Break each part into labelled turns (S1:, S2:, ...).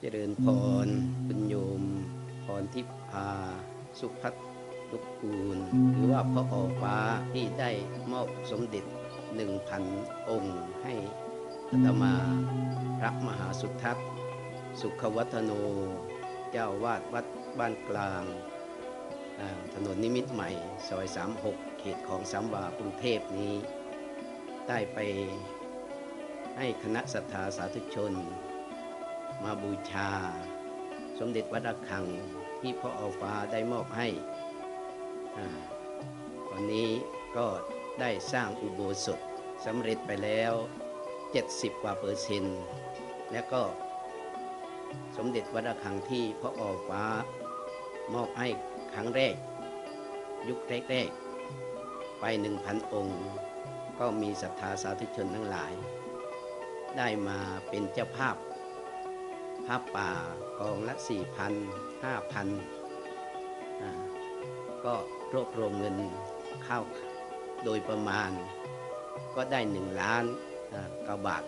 S1: เจริญพรคุณโยม พรทิพพาสุพัฒลุกกูล หรือว่าพระออฟ้าที่ได้มอบสมเด็จหนึ่งพันองค์ให้อาตมาพระมหาสุทัศน์สุขวัฒโน เจ้าวาดวัดบ้านกลาง ถนนนิมิตใหม่ ซอย 36 เขตของสามวากรุงเทพนี้ ได้ไปให้คณะศรัทธาสาธุชน มาบูชา สมเด็จวัดระฆังที่พ่ออฟ้าได้มอบให้อาวันนี้ก็ได้สร้างอุโบสถสำเร็จไปแล้ว 70 กว่าเปอร์เซ็นต์ และก็สมเด็จวัดระฆังที่พ่ออฟ้ามอบให้ครั้งแรก ยุคแรกๆไป 1,000 องค์ ก็มีศรัทธาสาธุชนทั้งหลาย ได้มาเป็นเจ้าภาพ ผ้าป่ากองละ4,000 5,000อ่าก็รวบรวมเงินเข้าโดยประมาณ ก็ได้1ล้านกว่าบาท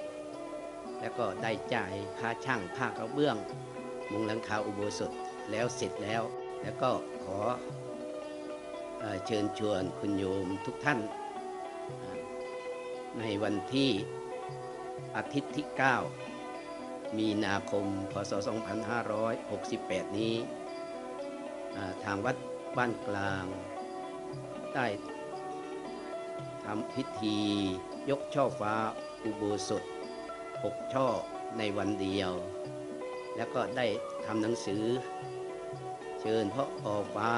S1: แล้วก็ได้จ่ายค่าช่างค่ากระเบื้อง มุงหลังคาอุโบสถแล้วเสร็จแล้ว แล้วก็ขอเอ่อเชิญชวนคุณโยมทุกท่าน ในวันที่อาทิตย์ที่ 9 มีนาคม พศ 2568 นี้ ทางวัดบ้านกลาง ได้ทำพิธียกช่อฟ้าอุโบสถ 6 ช่อในวันเดียว แล้วก็ได้ทำหนังสือ เชิญพ่อออฟ้า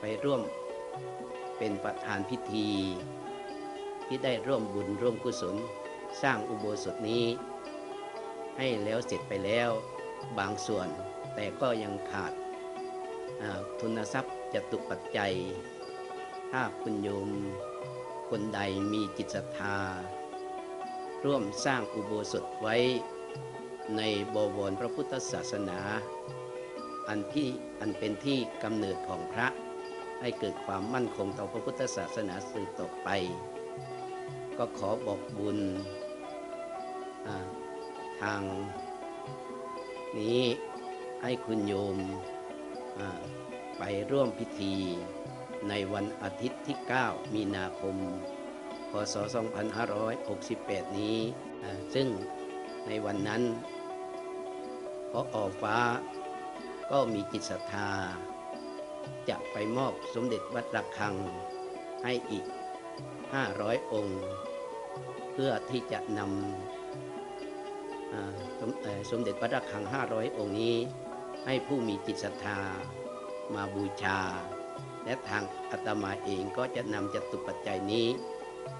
S1: ไปร่วมเป็นประธานพิธี ที่ได้ร่วมบุญร่วมกุศล สร้างอุโบสถนี้ ให้แล้วเสร็จไปแล้วบางส่วน แต่ก็ยังขาดทุนทรัพย์จตุปัจจัย ถ้าคุณโยมคนใดมีจิตศรัทธา ร่วมสร้างอุโบสถไว้ในบวรพระพุทธศาสนา อันที่อันเป็นที่กำเนิดของพระให้เกิดความมั่นคงต่อพระพุทธศาสนาสืบต่อไป ก็ขอบอกบุญ ทางนี้ให้คุณโยมไปร่วมพิธีในวันอาทิตย์ที่ 9 มีนาคม พศ 2568 นี้ ซึ่งในวันนั้นพอออฟ้าก็มีจิตศรัทธา จะไปมอบสมเด็จวัดระฆังให้อีก 500 องค์ เพื่อที่จะนำ สมเด็จวัดระฆัง 500 องค์นี้ ให้ผู้มีจิตศรัทธามาบูชา และทางอาตมาเองก็จะนำจตุปัจจัยนี้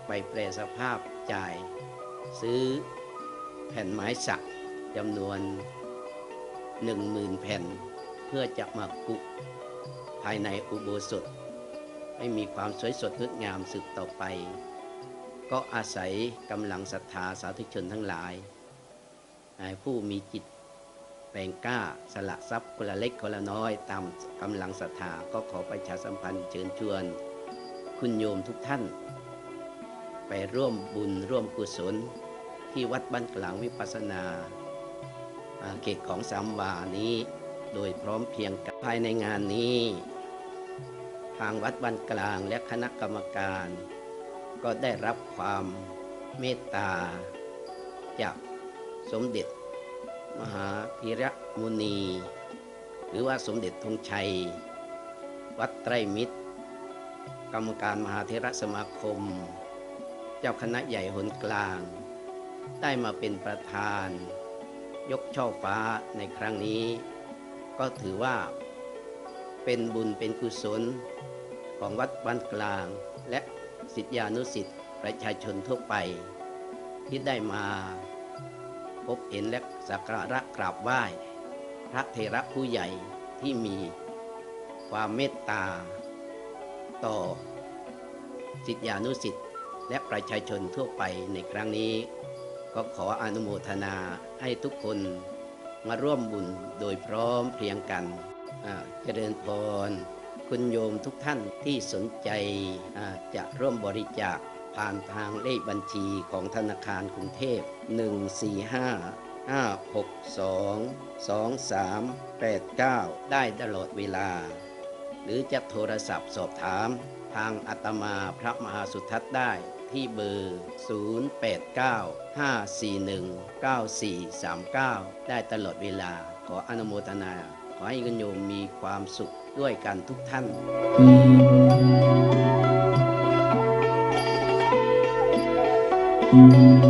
S1: ไปแปลสภาพจ่าย ซื้อแผ่นไม้สักจำนวน 10,000 แผ่น เพื่อจะมากุภายในอุโบสถ ให้มีความสวยสดงดงามสืบต่อไป ก็อาศัยกำลังศรัทธาสาธุชนทั้งหลาย ผู้มีจิตแรงกล้าสละทรัพย์คนละเล็กคนละน้อย ตามกำลังศรัทธาก็ขอประชาสัมพันธ์เชิญชวน คุณโยมทุกท่าน ไปร่วมบุญร่วมกุศล ที่วัดบ้านกลางวิปัสนาเขตของสามวานี้ โดยพร้อมเพียงกันภายในงานนี้ ทางวัดบ้านกลางและคณะกรรมการ ก็ได้รับความเมตตาจาก สมเด็จ มหาธีระมุนี หรือว่าสมเด็จธงชัย วัดไตรมิตร กรรมการมหาเทระสมาคม เจ้าคณะใหญ่หนกลาง ได้มาเป็นประธาน ยกช่อฟ้าในครั้งนี้ ก็ถือว่าเป็นบุญเป็นกุศลของวัดบ้านกลางและสิทธิานุสิทธิประชาชนทั่วไปที่ได้มา พบเห็นและสักการะกราบไหว้ พระเทระผู้ใหญ่ที่มีความเมตตา ต่อสิทธิานุสิทธิ์และประชาชนทั่วไปในครั้งนี้ ก็ขออนุโมทนาให้ทุกคนมาร่วมบุญโดยพร้อมเพรียงกันเจริญพรคุณโยมทุกท่านที่สนใจจะร่วมบริจาค ผ่านทางเลขบัญชีของธนาคารกรุงเทพ 145ได้ตลอดเวลา หรือจะโทรศัพท์สอบถามทางอัตมาพระมหาสุทัศน์ได้ที่เบอร์ 0895419439 ได้ตลอดเวลา ขออนุโมทนา ขอให้คุณโยมมีความสุขด้วยกันทุกท่าน
S2: Música